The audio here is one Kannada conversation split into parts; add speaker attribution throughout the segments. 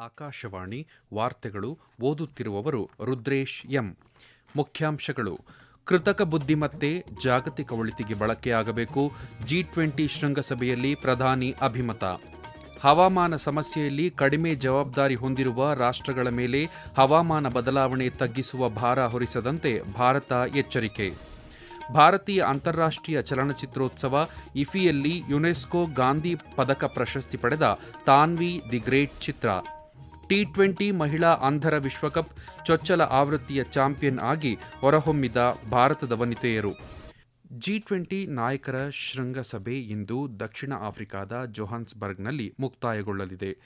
Speaker 1: ಆಕಾಶವಾಣಿ ವಾರ್ತೆಗಳು ಓದುತ್ತಿರುವವರು ರುದ್ರೇಶ್ ಎಂ. ಮುಖ್ಯಾಂಶಗಳು. ಕೃತಕ ಬುದ್ಧಿಮತ್ತೆ ಜಾಗತಿಕ ಒಳಿತಿಗೆ ಬಳಕೆಯಾಗಬೇಕು ಜಿ ಟ್ವೆಂಟಿ ಶೃಂಗಸಭೆಯಲ್ಲಿ ಪ್ರಧಾನಿ ಅಭಿಮತ. ಹವಾಮಾನ ಸಮಸ್ಯೆಯಲ್ಲಿ ಕಡಿಮೆ ಜವಾಬ್ದಾರಿ ಹೊಂದಿರುವ ರಾಷ್ಟ್ರಗಳ ಮೇಲೆ ಹವಾಮಾನ ಬದಲಾವಣೆ ತಗ್ಗಿಸುವ ಭಾರ ಹೊರಿಸದಂತೆ ಭಾರತ ಎಚ್ಚರಿಕೆ. ಭಾರತೀಯ ಅಂತಾರಾಷ್ಟ್ರೀಯ ಚಲನಚಿತ್ರೋತ್ಸವ ಇಫಿಯಲ್ಲಿ ಯುನೆಸ್ಕೋ ಗಾಂಧಿ ಪದಕ ಪ್ರಶಸ್ತಿ ಪಡೆದ ತಾನ್ವಿ ದಿ ಗ್ರೇಟ್ ಚಿತ್ರ. ಟಿ ಟ್ವೆಂಟಿ ಮಹಿಳಾ ಅಂಧರ ವಿಶ್ವಕಪ್ ಚೊಚ್ಚಲ ಆವೃತ್ತಿಯ ಚಾಂಪಿಯನ್ ಆಗಿ ಹೊರಹೊಮ್ಮಿದ ಭಾರತದ ವನಿತೆಯರು. ಜಿ ಟ್ವೆಂಟಿ ನಾಯಕರ ಶೃಂಗಸಭೆ ಇಂದು ದಕ್ಷಿಣ ಆಫ್ರಿಕಾದ ಜೊಹಾನ್ಸ್ಬರ್ಗ್ನಲ್ಲಿ ಮುಕ್ತಾಯಗೊಳ್ಳಲಿದೆ.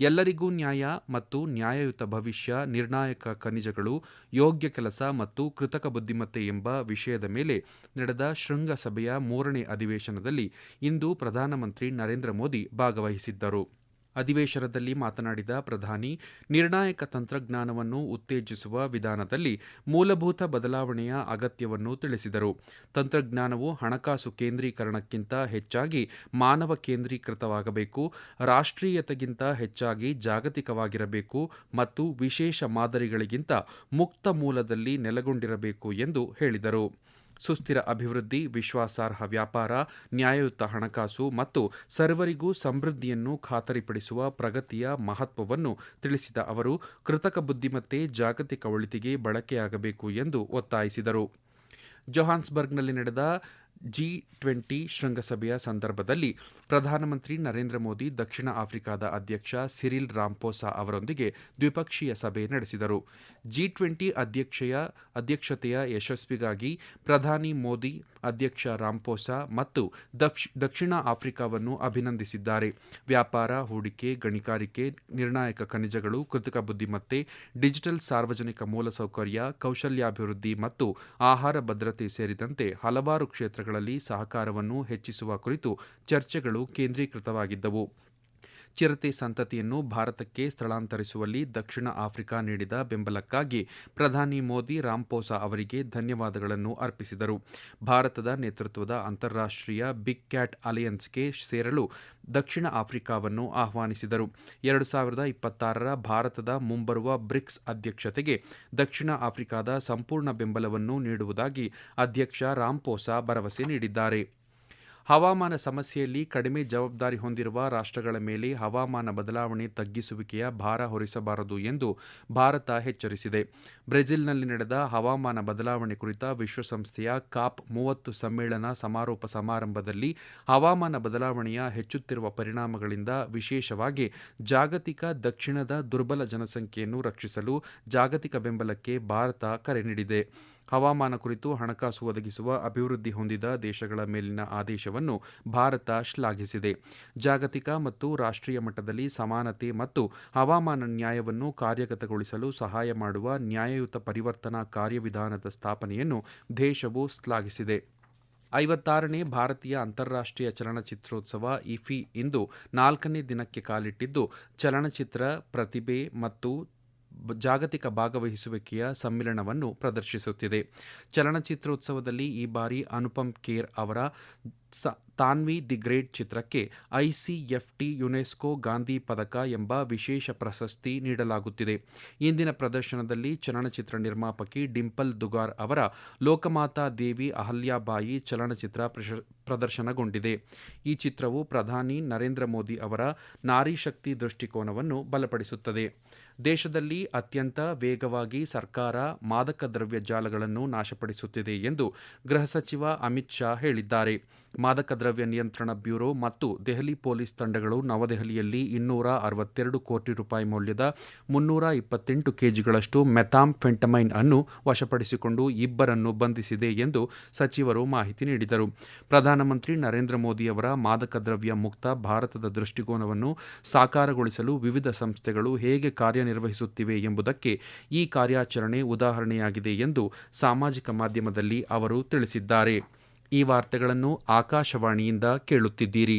Speaker 1: ಎಲ್ಲರಿಗೂ ನ್ಯಾಯ ಮತ್ತು ನ್ಯಾಯಯುತ ಭವಿಷ್ಯ, ನಿರ್ಣಾಯಕ ಖನಿಜಗಳು, ಯೋಗ್ಯ ಕೆಲಸ ಮತ್ತು ಕೃತಕ ಬುದ್ಧಿಮತ್ತೆ ಎಂಬ ವಿಷಯದ ಮೇಲೆ ನಡೆದ ಶೃಂಗಸಭೆಯ ಮೂರನೇ ಅಧಿವೇಶನದಲ್ಲಿ ಇಂದು ಪ್ರಧಾನಮಂತ್ರಿ ನರೇಂದ್ರ ಮೋದಿ ಭಾಗವಹಿಸಿದ್ದರು. ಅಧಿವೇಶನದಲ್ಲಿ ಮಾತನಾಡಿದ ಪ್ರಧಾನಿ, ನಿರ್ಣಾಯಕ ತಂತ್ರಜ್ಞಾನವನ್ನು ಉತ್ತೇಜಿಸುವ ವಿಧಾನದಲ್ಲಿ ಮೂಲಭೂತ ಬದಲಾವಣೆಯ ಅಗತ್ಯವನ್ನು ತಿಳಿಸಿದರು. ತಂತ್ರಜ್ಞಾನವು ಹಣಕಾಸು ಕೇಂದ್ರೀಕರಣಕ್ಕಿಂತ ಹೆಚ್ಚಾಗಿ ಮಾನವ ಕೇಂದ್ರೀಕೃತವಾಗಬೇಕು, ರಾಷ್ಟ್ರೀಯತೆಗಿಂತ ಹೆಚ್ಚಾಗಿ ಜಾಗತಿಕವಾಗಿರಬೇಕು ಮತ್ತು ವಿಶೇಷ ಮಾದರಿಗಳಿಗಿಂತ ಮುಕ್ತ ಮೂಲದಲ್ಲಿ ನೆಲೆಗೊಂಡಿರಬೇಕು ಎಂದು ಹೇಳಿದರು. ಸುಸ್ಥಿರ ಅಭಿವೃದ್ಧಿ, ವಿಶ್ವಾಸಾರ್ಹ ವ್ಯಾಪಾರ, ನ್ಯಾಯಯುತ ಹಣಕಾಸು ಮತ್ತು ಸರ್ವರಿಗೂ ಸಮೃದ್ಧಿಯನ್ನು ಖಾತರಿಪಡಿಸುವ ಪ್ರಗತಿಯ ಮಹತ್ವವನ್ನು ತಿಳಿಸಿದ ಅವರು, ಕೃತಕ ಬುದ್ಧಿಮತ್ತೆ ಜಾಗತಿಕ ಒಳಿತಿಗೆ ಬಳಕೆಯಾಗಬೇಕು ಎಂದು ಒತ್ತಾಯಿಸಿದರು. ಜೊಹಾನ್ಸ್ಬರ್ಗ್ನಲ್ಲಿ ನಡೆದ ಜಿ ಟ್ವೆಂಟಿ ಶೃಂಗಸಭೆಯ ಸಂದರ್ಭದಲ್ಲಿ ಪ್ರಧಾನಮಂತ್ರಿ ನರೇಂದ್ರ ಮೋದಿ, ದಕ್ಷಿಣ ಆಫ್ರಿಕಾದ ಅಧ್ಯಕ್ಷ ಸಿರಿಲ್ ರಾಂಪೋಸಾ ಅವರೊಂದಿಗೆ ದ್ವಿಪಕ್ಷೀಯ ಸಭೆ ನಡೆಸಿದರು. ಜಿ ಟ್ವೆಂಟಿ ಅಧ್ಯಕ್ಷೆಯ ಅಧ್ಯಕ್ಷತೆಯ ಯಶಸ್ವಿಗಾಗಿ ಪ್ರಧಾನಿ ಮೋದಿ ಅಧ್ಯಕ್ಷ ರಾಂಪೋಸಾ ಮತ್ತು ದಕ್ಷಿಣ ಆಫ್ರಿಕಾವನ್ನು ಅಭಿನಂದಿಸಿದ್ದಾರೆ. ವ್ಯಾಪಾರ, ಹೂಡಿಕೆ, ಗಣಿಗಾರಿಕೆ, ನಿರ್ಣಾಯಕ ಖನಿಜಗಳು, ಕೃತಕ ಬುದ್ಧಿಮತ್ತೆ, ಡಿಜಿಟಲ್ ಸಾರ್ವಜನಿಕ ಮೂಲಸೌಕರ್ಯ, ಕೌಶಲ್ಯಾಭಿವೃದ್ಧಿ ಮತ್ತು ಆಹಾರ ಭದ್ರತೆ ಸೇರಿದಂತೆ ಹಲವಾರು ಕ್ಷೇತ್ರಗಳಲ್ಲಿ ಸಹಕಾರವನ್ನು ಹೆಚ್ಚಿಸುವ ಕುರಿತು ಚರ್ಚೆಗಳು ಕೇಂದ್ರೀಕೃತವಾಗಿದ್ದವು. ಚಿರತೆ ಸಂತತಿಯನ್ನು ಭಾರತಕ್ಕೆ ಸ್ಥಳಾಂತರಿಸುವಲ್ಲಿ ದಕ್ಷಿಣ ಆಫ್ರಿಕಾ ನೀಡಿದ ಬೆಂಬಲಕ್ಕಾಗಿ ಪ್ರಧಾನಿ ಮೋದಿ ರಾಂಪೋಸಾ ಅವರಿಗೆ ಧನ್ಯವಾದಗಳನ್ನು ಅರ್ಪಿಸಿದರು. ಭಾರತದ ನೇತೃತ್ವದ ಅಂತಾರಾಷ್ಟ್ರೀಯ ಬಿಗ್ ಕ್ಯಾಟ್ ಅಲಯನ್ಸ್ಗೆ ಸೇರಲು ದಕ್ಷಿಣ ಆಫ್ರಿಕಾವನ್ನು ಆಹ್ವಾನಿಸಿದರು. ಎರಡು ಸಾವಿರದ ಇಪ್ಪತ್ತಾರರ ಭಾರತದ ಮುಂಬರುವ ಬ್ರಿಕ್ಸ್ ಅಧ್ಯಕ್ಷತೆಗೆ ದಕ್ಷಿಣ ಆಫ್ರಿಕಾದ ಸಂಪೂರ್ಣ ಬೆಂಬಲವನ್ನು ನೀಡುವುದಾಗಿ ಅಧ್ಯಕ್ಷ ರಾಂಪೋಸಾ ಭರವಸೆ ನೀಡಿದ್ದಾರೆ. ಹವಾಮಾನ ಸಮಸ್ಯೆಯಲ್ಲಿ ಕಡಿಮೆ ಜವಾಬ್ದಾರಿ ಹೊಂದಿರುವ ರಾಷ್ಟ್ರಗಳ ಮೇಲೆ ಹವಾಮಾನ ಬದಲಾವಣೆ ತಗ್ಗಿಸುವಿಕೆಯ ಭಾರ ಹೊರಿಸಬಾರದು ಎಂದು ಭಾರತ ಎಚ್ಚರಿಸಿದೆ. ಬ್ರೆಜಿಲ್ನಲ್ಲಿ ನಡೆದ ಹವಾಮಾನ ಬದಲಾವಣೆ ಕುರಿತ ವಿಶ್ವಸಂಸ್ಥೆಯ ಕಾಪ್ ಮೂವತ್ತು ಸಮ್ಮೇಳನ ಸಮಾರೋಪ ಸಮಾರಂಭದಲ್ಲಿ ಹವಾಮಾನ ಬದಲಾವಣೆಯ ಹೆಚ್ಚುತ್ತಿರುವ ಪರಿಣಾಮಗಳಿಂದ ವಿಶೇಷವಾಗಿ ಜಾಗತಿಕ ದಕ್ಷಿಣದ ದುರ್ಬಲ ಜನಸಂಖ್ಯೆಯನ್ನು ರಕ್ಷಿಸಲು ಜಾಗತಿಕ ಬೆಂಬಲಕ್ಕೆ ಭಾರತ ಕರೆ ನೀಡಿದೆ. ಹವಾಮಾನ ಕುರಿತು ಹಣಕಾಸು ಒದಗಿಸುವ ಅಭಿವೃದ್ಧಿ ಹೊಂದಿದ ದೇಶಗಳ ಮೇಲಿನ ಆದೇಶವನ್ನು ಭಾರತ ಶ್ಲಾಘಿಸಿದೆ. ಜಾಗತಿಕ ಮತ್ತು ರಾಷ್ಟ್ರೀಯ ಮಟ್ಟದಲ್ಲಿ ಸಮಾನತೆ ಮತ್ತು ಹವಾಮಾನ ನ್ಯಾಯವನ್ನು ಕಾರ್ಯಗತಗೊಳಿಸಲು ಸಹಾಯ ಮಾಡುವ ನ್ಯಾಯಯುತ ಪರಿವರ್ತನಾ ಕಾರ್ಯವಿಧಾನದ ಸ್ಥಾಪನೆಯನ್ನು ದೇಶವು ಶ್ಲಾಘಿಸಿದೆ. ಐವತ್ತಾರನೇ ಭಾರತೀಯ ಅಂತಾರಾಷ್ಟ್ರೀಯ ಚಲನಚಿತ್ರೋತ್ಸವ ಇಫಿ ಇಂದು ನಾಲ್ಕನೇ ದಿನಕ್ಕೆ ಕಾಲಿಟ್ಟಿದ್ದು, ಚಲನಚಿತ್ರ ಪ್ರತಿಭೆ ಮತ್ತು ಜಾಗತಿಕ ಭಾಗವಹಿಸುವಿಕೆಯ ಸಮ್ಮಿಲನವನ್ನು ಪ್ರದರ್ಶಿಸುತ್ತಿದೆ. ಚಲನಚಿತ್ರೋತ್ಸವದಲ್ಲಿ ಈ ಬಾರಿ ಅನುಪಮ್ ಖೇರ್ ಅವರ ತಾನ್ವಿ ದಿ ಗ್ರೇಟ್ ಚಿತ್ರಕ್ಕೆ ಐಸಿಎಫ್ಟಿ ಯುನೆಸ್ಕೋ ಗಾಂಧಿ ಪದಕ ಎಂಬ ವಿಶೇಷ ಪ್ರಶಸ್ತಿ ನೀಡಲಾಗುತ್ತಿದೆ. ಇಂದಿನ ಪ್ರದರ್ಶನದಲ್ಲಿ ಚಲನಚಿತ್ರ ನಿರ್ಮಾಪಕಿ ಡಿಂಪಲ್ ದುಗಾರ್ ಅವರ ಲೋಕಮಾತಾ ದೇವಿ ಅಹಲ್ಯಾಬಾಯಿ ಚಲನಚಿತ್ರ ಪ್ರದರ್ಶನಗೊಂಡಿದೆ. ಈ ಚಿತ್ರವು ಪ್ರಧಾನಿ ನರೇಂದ್ರ ಮೋದಿ ಅವರ ನಾರಿ ಶಕ್ತಿ ದೃಷ್ಟಿಕೋನವನ್ನು ಬಲಪಡಿಸುತ್ತದೆ. ದೇಶದಲ್ಲಿ ಅತ್ಯಂತ ವೇಗವಾಗಿ ಸರ್ಕಾರ ಮಾದಕ ದ್ರವ್ಯ ಜಾಲಗಳನ್ನು ನಾಶಪಡಿಸುತ್ತಿದೆ ಎಂದು ಗೃಹ ಸಚಿವ ಅಮಿತ್ ಶಾ ಹೇಳಿದ್ದಾರೆ. ಮಾದಕ ದ್ರವ್ಯ ನಿಯಂತ್ರಣ ಬ್ಯೂರೋ ಮತ್ತು ದೆಹಲಿ ಪೊಲೀಸ್ ತಂಡಗಳು ನವದೆಹಲಿಯಲ್ಲಿ ಇನ್ನೂರ ಅರವತ್ತೆರಡು ಕೋಟಿ ರೂಪಾಯಿ ಮೌಲ್ಯದ ಮುನ್ನೂರ ಇಪ್ಪತ್ತೆಂಟು ಕೆಜಿಗಳಷ್ಟು ಮೆಥಾಮ್ ಫೆಂಟಮೈನ್ ಅನ್ನು ವಶಪಡಿಸಿಕೊಂಡು ಇಬ್ಬರನ್ನು ಬಂಧಿಸಿದೆ ಎಂದು ಸಚಿವರು ಮಾಹಿತಿ ನೀಡಿದರು. ಪ್ರಧಾನಮಂತ್ರಿ ನರೇಂದ್ರ ಮೋದಿಯವರ ಮಾದಕ ದ್ರವ್ಯ ಮುಕ್ತ ಭಾರತದ ದೃಷ್ಟಿಕೋನವನ್ನು ಸಾಕಾರಗೊಳಿಸಲು ವಿವಿಧ ಸಂಸ್ಥೆಗಳು ಹೇಗೆ ಕಾರ್ಯನಿರ್ವಹಿಸುತ್ತಿವೆ ಎಂಬುದಕ್ಕೆ ಈ ಕಾರ್ಯಾಚರಣೆ ಉದಾಹರಣೆಯಾಗಿದೆ ಎಂದು ಸಾಮಾಜಿಕ ಮಾಧ್ಯಮದಲ್ಲಿ ಅವರು ತಿಳಿಸಿದ್ದಾರೆ. ಈ ವಾರ್ತೆಗಳನ್ನು ಆಕಾಶವಾಣಿಯಿಂದ ಕೇಳುತ್ತಿದ್ದೀರಿ.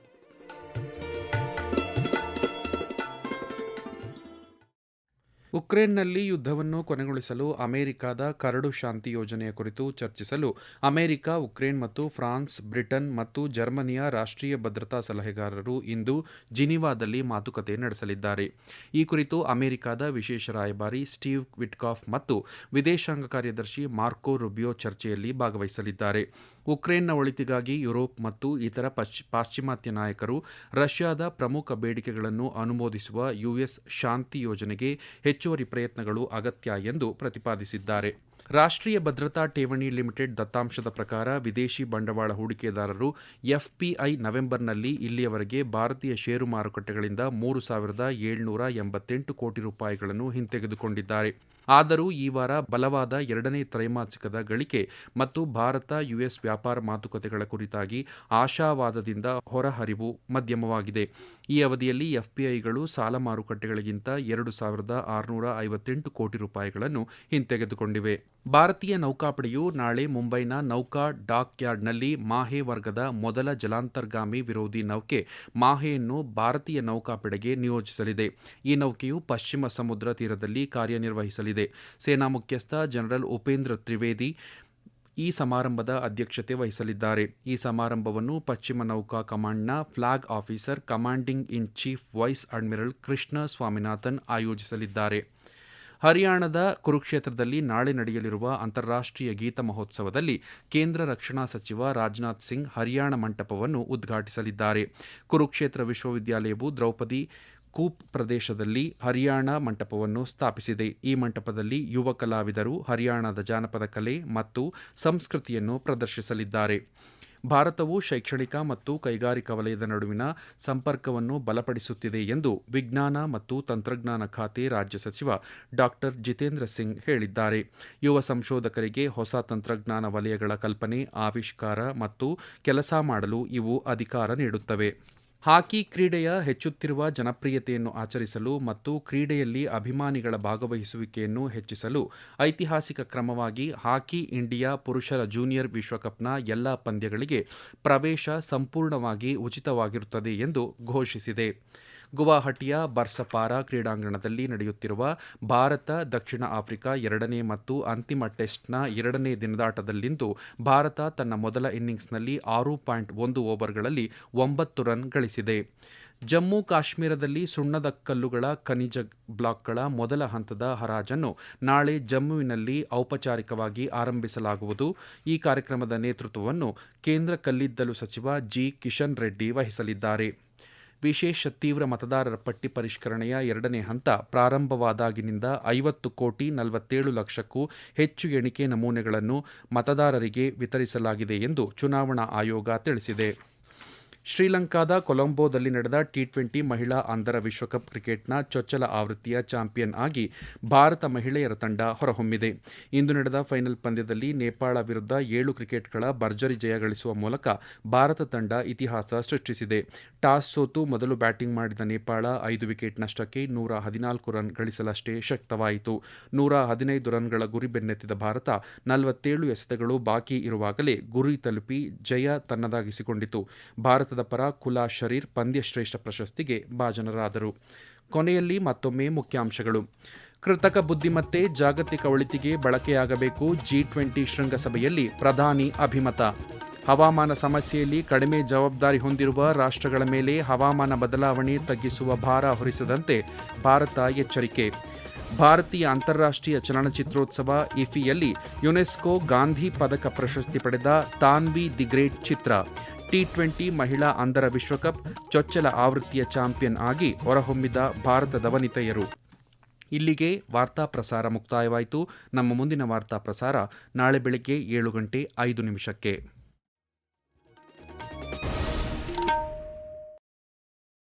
Speaker 1: ಉಕ್ರೇನ್ನಲ್ಲಿ ಯುದ್ಧವನ್ನು ಕೊನೆಗೊಳಿಸಲು ಅಮೆರಿಕದ ಕರಡು ಶಾಂತಿ ಯೋಜನೆಯ ಕುರಿತು ಚರ್ಚಿಸಲು ಅಮೆರಿಕ, ಉಕ್ರೇನ್ ಮತ್ತು ಫ್ರಾನ್ಸ್, ಬ್ರಿಟನ್ ಮತ್ತು ಜರ್ಮನಿಯ ರಾಷ್ಟ್ರೀಯ ಭದ್ರತಾ ಸಲಹೆಗಾರರು ಇಂದು ಜಿನಿವಾದಲ್ಲಿ ಮಾತುಕತೆ ನಡೆಸಲಿದ್ದಾರೆ. ಈ ಕುರಿತು ಅಮೆರಿಕದ ವಿಶೇಷ ರಾಯಭಾರಿ ಸ್ಟೀವ್ ವಿಟ್ಕಾಫ್ ಮತ್ತು ವಿದೇಶಾಂಗ ಕಾರ್ಯದರ್ಶಿ ಮಾರ್ಕೋ ರುಬಿಯೋ ಚರ್ಚೆಯಲ್ಲಿ ಭಾಗವಹಿಸಲಿದ್ದಾರೆ. ಉಕ್ರೇನ್ನ ಒಳಿತಿಗಾಗಿ ಯುರೋಪ್ ಮತ್ತು ಇತರ ಪಶ್ಚಿ ಪಾಶ್ಚಿಮಾತ್ಯ ನಾಯಕರು ರಷ್ಯಾದ ಪ್ರಮುಖ ಬೇಡಿಕೆಗಳನ್ನು ಅನುಮೋದಿಸುವ ಯುಎಸ್ ಶಾಂತಿ ಯೋಜನೆಗೆ ಹೆಚ್ಚುವರಿ ಪ್ರಯತ್ನಗಳು ಅಗತ್ಯ ಎಂದು ಪ್ರತಿಪಾದಿಸಿದ್ದಾರೆ. ರಾಷ್ಟ್ರೀಯ ಭದ್ರತಾ ಠೇವಣಿ ಲಿಮಿಟೆಡ್ ದತ್ತಾಂಶದ ಪ್ರಕಾರ ವಿದೇಶಿ ಬಂಡವಾಳ ಹೂಡಿಕೆದಾರರು ಎಫ್ಪಿಐ ನವೆಂಬರ್ನಲ್ಲಿ ಇಲ್ಲಿಯವರೆಗೆ ಭಾರತೀಯ ಷೇರು ಮಾರುಕಟ್ಟೆಗಳಿಂದ ಮೂರು ಸಾವಿರದ ಏಳ್ನೂರ ಎಂಬತ್ತೆಂಟು ಕೋಟಿ ರೂಪಾಯಿಗಳನ್ನು ಹಿಂತೆಗೆದುಕೊಂಡಿದ್ದಾರೆ. ಆದರೂ ಈ ವಾರ ಬಲವಾದ ಎರಡನೇ ತ್ರೈಮಾಸಿಕದ ಗಳಿಕೆ ಮತ್ತು ಭಾರತ, ಯುಎಸ್ ವ್ಯಾಪಾರ ಮಾತುಕತೆಗಳ ಕುರಿತಾಗಿ ಆಶಾವಾದದಿಂದ ಹೊರಹರಿವು ಮಧ್ಯಮವಾಗಿದೆ. ಈ ಅವಧಿಯಲ್ಲಿ ಎಫ್ಪಿಐಗಳು ಸಾಲ ಮಾರುಕಟ್ಟೆಗಳಿಗಿಂತ ಎರಡು ಸಾವಿರದ ಆರುನೂರ ಐವತ್ತೆಂಟು ಕೋಟಿ ರೂಪಾಯಿಗಳನ್ನು ಹಿಂತೆಗೆದುಕೊಂಡಿವೆ. ಭಾರತೀಯ ನೌಕಾಪಡೆಯು ನಾಳೆ ಮುಂಬೈನ ನೌಕಾ ಡಾಕ್ ಯಾರ್ಡ್ನಲ್ಲಿ ಮಾಹೆ ವರ್ಗದ ಮೊದಲ ಜಲಾಂತರ್ಗಾಮಿ ವಿರೋಧಿ ನೌಕೆ ಮಾಹೆಯನ್ನು ಭಾರತೀಯ ನೌಕಾಪಡೆಗೆ ನಿಯೋಜಿಸಲಿದೆ. ಈ ನೌಕೆಯು ಪಶ್ಚಿಮ ಸಮುದ್ರ ತೀರದಲ್ಲಿ ಕಾರ್ಯನಿರ್ವಹಿಸಲಿದೆ. ಸೇನಾ ಮುಖ್ಯಸ್ಥ ಜನರಲ್ ಉಪೇಂದ್ರ ತ್ರಿವೇದಿ ಈ ಸಮಾರಂಭದ ಅಧ್ಯಕ್ಷತೆ ವಹಿಸಲಿದ್ದಾರೆ. ಈ ಸಮಾರಂಭವನ್ನು ಪಶ್ಚಿಮ ನೌಕಾ ಕಮಾಂಡ್ನ flag officer commanding in chief vice admiral Krishna Swaminathan ಆಯೋಜಿಸಲಿದ್ದಾರೆ. ಹರಿಯಾಣದ ಕುರುಕ್ಷೇತ್ರದಲ್ಲಿ ನಾಳೆ ನಡೆಯಲಿರುವ ಅಂತಾರಾಷ್ಟ್ರೀಯ ಗೀತ ಮಹೋತ್ಸವದಲ್ಲಿ ಕೇಂದ್ರ ರಕ್ಷಣಾ ಸಚಿವ ರಾಜನಾಥ್ ಸಿಂಗ್ ಹರಿಯಾಣ ಮಂಟಪವನ್ನು ಉದ್ಘಾಟಿಸಲಿದ್ದಾರೆ. ಕುರುಕ್ಷೇತ್ರ ವಿಶ್ವವಿದ್ಯಾಲಯವು ದ್ರೌಪದಿ ಕೂಪ್ ಪ್ರದೇಶದಲ್ಲಿ ಹರಿಯಾಣ ಮಂಟಪವನ್ನು ಸ್ಥಾಪಿಸಿದೆ. ಈ ಮಂಟಪದಲ್ಲಿ ಯುವ ಕಲಾವಿದರು ಹರಿಯಾಣದ ಜಾನಪದ ಕಲೆ ಮತ್ತು ಸಂಸ್ಕೃತಿಯನ್ನು ಪ್ರದರ್ಶಿಸಲಿದ್ದಾರೆ. ಭಾರತವು ಶೈಕ್ಷಣಿಕ ಮತ್ತು ಕೈಗಾರಿಕಾ ವಲಯದ ನಡುವಿನ ಸಂಪರ್ಕವನ್ನು ಬಲಪಡಿಸುತ್ತಿದೆ ಎಂದು ವಿಜ್ಞಾನ ಮತ್ತು ತಂತ್ರಜ್ಞಾನ ಖಾತೆ ರಾಜ್ಯ ಸಚಿವ ಡಾಕ್ಟರ್ ಜಿತೇಂದ್ರ ಸಿಂಗ್ ಹೇಳಿದ್ದಾರೆ. ಯುವ ಸಂಶೋಧಕರಿಗೆ ಹೊಸ ತಂತ್ರಜ್ಞಾನ ವಲಯಗಳ ಕಲ್ಪನೆ, ಆವಿಷ್ಕಾರ ಮತ್ತು ಕೆಲಸ ಮಾಡಲು ಇವು ಅಧಿಕಾರ ನೀಡುತ್ತವೆ. ಹಾಕಿ ಕ್ರೀಡೆಯ ಹೆಚ್ಚುತ್ತಿರುವ ಜನಪ್ರಿಯತೆಯನ್ನು ಆಚರಿಸಲು ಮತ್ತು ಕ್ರೀಡೆಯಲ್ಲಿ ಅಭಿಮಾನಿಗಳ ಭಾಗವಹಿಸುವಿಕೆಯನ್ನು ಹೆಚ್ಚಿಸಲು ಐತಿಹಾಸಿಕ ಕ್ರಮವಾಗಿ ಹಾಕಿ ಇಂಡಿಯಾ ಪುರುಷರ ಜೂನಿಯರ್ ವಿಶ್ವಕಪ್ನ ಎಲ್ಲ ಪಂದ್ಯಗಳಿಗೆ ಪ್ರವೇಶ ಸಂಪೂರ್ಣವಾಗಿ ಉಚಿತವಾಗಿರುತ್ತದೆ ಎಂದು ಘೋಷಿಸಿದೆ. ಗುವಾಹಟಿಯ ಬರ್ಸಪಾರಾ ಕ್ರೀಡಾಂಗಣದಲ್ಲಿ ನಡೆಯುತ್ತಿರುವ ಭಾರತ, ದಕ್ಷಿಣ ಆಫ್ರಿಕಾ ಎರಡನೇ ಮತ್ತು ಅಂತಿಮ ಟೆಸ್ಟ್ನ ಎರಡನೇ ದಿನದಾಟದಲ್ಲಿಂದು ಭಾರತ ತನ್ನ ಮೊದಲ ಇನ್ನಿಂಗ್ಸ್ನಲ್ಲಿ ಆರು ಪಾಯಿಂಟ್ ಒಂದು ಓವರ್ಗಳಲ್ಲಿ ಒಂಬತ್ತು ರನ್ ಗಳಿಸಿದೆ. ಜಮ್ಮು ಕಾಶ್ಮೀರದಲ್ಲಿ ಸುಣ್ಣದ ಕಲ್ಲುಗಳ ಖನಿಜ ಬ್ಲಾಕ್ಗಳ ಮೊದಲ ಹಂತದ ಹರಾಜನ್ನು ನಾಳೆ ಜಮ್ಮುವಿನಲ್ಲಿ ಔಪಚಾರಿಕವಾಗಿ ಆರಂಭಿಸಲಾಗುವುದು. ಈ ಕಾರ್ಯಕ್ರಮದ ನೇತೃತ್ವವನ್ನು ಕೇಂದ್ರ ಕಲ್ಲಿದ್ದಲು ಸಚಿವ ಜಿ. ಕಿಶನ್ ರೆಡ್ಡಿ ವಹಿಸಲಿದ್ದಾರೆ. ವಿಶೇಷ ತೀವ್ರ ಮತದಾರರ ಪಟ್ಟಿ ಪರಿಷ್ಕರಣೆಯ ಎರಡನೇ ಹಂತ ಪ್ರಾರಂಭವಾದಾಗಿನಿಂದ ಐವತ್ತು ಕೋಟಿ ನಲವತ್ತೇಳು ಲಕ್ಷಕ್ಕೂ ಹೆಚ್ಚು ಎಣಿಕೆ ನಮೂನೆಗಳನ್ನು ಮತದಾರರಿಗೆ ವಿತರಿಸಲಾಗಿದೆ ಎಂದು ಚುನಾವಣಾ ಆಯೋಗ ತಿಳಿಸಿದೆ. ಶ್ರೀಲಂಕಾದ ಕೊಲಂಬೋದಲ್ಲಿ ನಡೆದ ಟಿ ಟ್ವೆಂಟಿ ಮಹಿಳಾ ಅಂಧರ ವಿಶ್ವಕಪ್ ಕ್ರಿಕೆಟ್ನ ಚೊಚ್ಚಲ ಆವೃತ್ತಿಯ ಚಾಂಪಿಯನ್ ಆಗಿ ಭಾರತ ಮಹಿಳೆಯರ ತಂಡ ಹೊರಹೊಮ್ಮಿದೆ. ಇಂದು ನಡೆದ ಫೈನಲ್ ಪಂದ್ಯದಲ್ಲಿ ನೇಪಾಳ ವಿರುದ್ಧ ಏಳು ಕ್ರಿಕೆಟ್ಗಳ ಭರ್ಜರಿ ಜಯ ಗಳಿಸುವ ಮೂಲಕ ಭಾರತ ತಂಡ ಇತಿಹಾಸ ಸೃಷ್ಟಿಸಿದೆ. ಟಾಸ್ ಸೋತು ಮೊದಲು ಬ್ಯಾಟಿಂಗ್ ಮಾಡಿದ ನೇಪಾಳ ಐದು ವಿಕೆಟ್ ನಷ್ಟಕ್ಕೆ ನೂರ ಹದಿನಾಲ್ಕು ರನ್ ಗಳಿಸಲಷ್ಟೇ ಶಕ್ತವಾಯಿತು. ನೂರ ಹದಿನೈದು ರನ್ಗಳ ಗುರಿ ಬೆನ್ನೆತ್ತಿದ ಭಾರತ ನಲವತ್ತೇಳು ಎಸೆತಗಳು ಬಾಕಿ ಇರುವಾಗಲೇ ಗುರಿ ತಲುಪಿ ಜಯ ತನ್ನದಾಗಿಸಿಕೊಂಡಿತು. ಭಾರತದ ಪರ ಕುಲಾ ಶರೀರ್ ಪಂದ್ಯಶ್ರೇಷ್ಠ ಪ್ರಶಸ್ತಿಗೆ ಭಾಜನರಾದರು. ಕೊನೆಯಲ್ಲಿ ಮತ್ತೊಮ್ಮೆ ಮುಖ್ಯಾಂಶಗಳು. ಕೃತಕ ಬುದ್ಧಿಮತ್ತೆ ಜಾಗತಿಕ ಒಳಿತಿಗೆ ಬಳಕೆಯಾಗಬೇಕು ಜಿ ಟ್ವೆಂಟಿ ಶೃಂಗಸಭೆಯಲ್ಲಿ ಪ್ರಧಾನಿ ಅಭಿಮತ. ಹವಾಮಾನ ಸಮಸ್ಯೆಯಲ್ಲಿ ಕಡಿಮೆ ಜವಾಬ್ದಾರಿ ಹೊಂದಿರುವ ರಾಷ್ಟ್ರಗಳ ಮೇಲೆ ಹವಾಮಾನ ಬದಲಾವಣೆ ತಗ್ಗಿಸುವ ಭಾರ ಹೊರಿಸದಂತೆ ಭಾರತ ಎಚ್ಚರಿಕೆ. ಭಾರತೀಯ ಅಂತಾರಾಷ್ಟ್ರೀಯ ಚಲನಚಿತ್ರೋತ್ಸವ ಇಫಿಯಲ್ಲಿ ಯುನೆಸ್ಕೋ ಗಾಂಧಿ ಪದಕ ಪ್ರಶಸ್ತಿ ಪಡೆದ ತಾನ್ವಿ ದಿ ಗ್ರೇಟ್ ಚಿತ್ರ. ಟಿ ಟ್ವೆಂಟಿ ಮಹಿಳಾ ಅಂಧರ ವಿಶ್ವಕಪ್ ಚೊಚ್ಚಲ ಆವೃತ್ತಿಯ ಚಾಂಪಿಯನ್ ಆಗಿ ಹೊರಹೊಮ್ಮಿದ ಭಾರತದ ವನಿತೆಯರು. ಇಲ್ಲಿಗೆ ವಾರ್ತಾ ಪ್ರಸಾರ ಮುಕ್ತಾಯವಾಯಿತು. ನಮ್ಮ ಮುಂದಿನ ವಾರ್ತಾ ಪ್ರಸಾರ ನಾಳೆ ಬೆಳಗ್ಗೆ ಏಳು ಗಂಟೆ ಐದು ನಿಮಿಷಕ್ಕೆ.